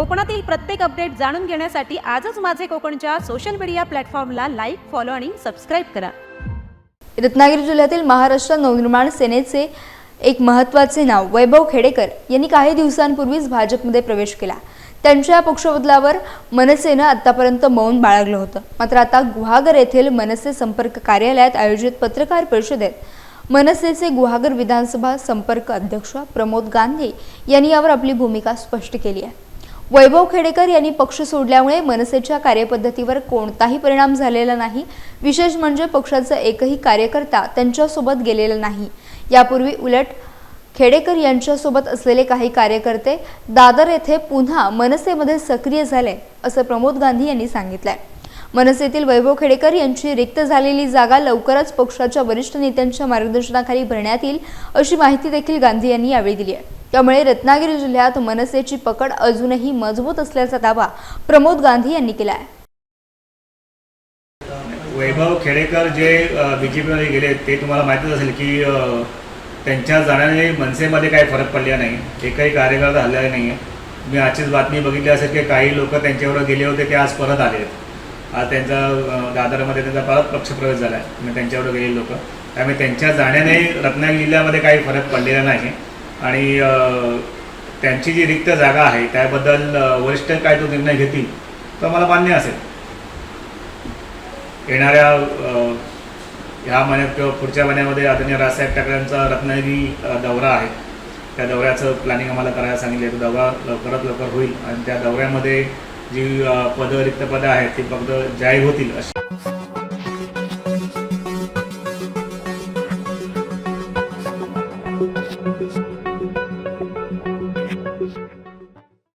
कोकणातील प्रत्येक अपडेट जाणून घेण्यासाठी आजच माझे कोकणच्या सोशल मीडिया प्लॅटफॉर्मला लाईक फॉलो आणि सबस्क्राईब करा. रत्नागिरी जिल्ह्यातील महाराष्ट्र नवनिर्माण सेनेचे एक महत्त्वाचे नाव वैभव खेडेकर यांनी काही दिवसांपूर्वीच भाजपमध्ये प्रवेश केला. त्यांच्या या पक्षबदलावर मनसेनं आतापर्यंत मौन बाळगलं होतं. मात्र आता गुहागर येथील मनसे संपर्क कार्यालयात आयोजित पत्रकार परिषदेत मनसेचे गुहागर विधानसभा संपर्क अध्यक्ष प्रमोद गांधी यांनी यावर आपली भूमिका स्पष्ट केली आहे. वैभव खेडेकर यांनी पक्ष सोडल्यामुळे मनसेच्या कार्यपद्धतीवर कोणताही परिणाम झालेला नाही. विशेष म्हणजे पक्षाचा एकही कार्यकर्ता त्यांच्यासोबत गेलेला नाही. यापूर्वी उलट खेडेकर यांच्यासोबत असलेले काही कार्यकर्ते दादर येथे पुन्हा मनसेमध्ये सक्रिय झाले असं प्रमोद गांधी यांनी सांगितलंय. मनसेतील वैभव खेडेकर यांची रिक्त झालेली जागा लवकरच पक्षाच्या वरिष्ठ नेत्यांच्या मार्गदर्शनाखाली भरण्यात येईल अशी माहिती देखील गांधी यांनी यावेळी दिली आहे. त्यामुळे रत्नागिरी जिल्ह्यात मनसेची पकड अजूनही मजबूत असल्याचा दावा प्रमोद गांधी यांनी केला आहे वैभव खेडेकर जे बी जे पीमध्ये गेले ते तुम्हाला माहितीच असेल की त्यांच्या जाण्याने मनसेमध्ये काही फरक पडलेला नाही. एकही कार्यकाळ झालेला नाही आहे मी आजचीच बातमी बघितली असेल की काही लोक त्यांच्यावर गेले होते ते आज परत आले आहेत. आज त्यांचा दादरमध्ये त्यांचा परत पक्षप्रवेश झाला आहे म्हणजे त्यांच्यावर गेलेले लोक. त्यामुळे त्यांच्या जाण्याने रत्नागिरी जिल्ह्यामध्ये काही फरक पडलेला नाही आणि त्यांची जी रिक्त जागा आहे त्याबद्दल वरिष्ठ काय तो निर्णय घेतील तर मला मान्य असेल. येणाऱ्या ह्या महिन्यात किंवा पुढच्या महिन्यामध्ये आदरणीय राजसाहेब ठाकरेंचा रत्नागिरी दौरा आहे. त्या दौऱ्याचं प्लॅनिंग आम्हाला करायला सांगितले तो दौरा लवकरात लवकर होईल. आणि त्या दौऱ्यामध्ये जी पदं रिक्त पदं आहेत ती फक्त जाहीर होतील अशी.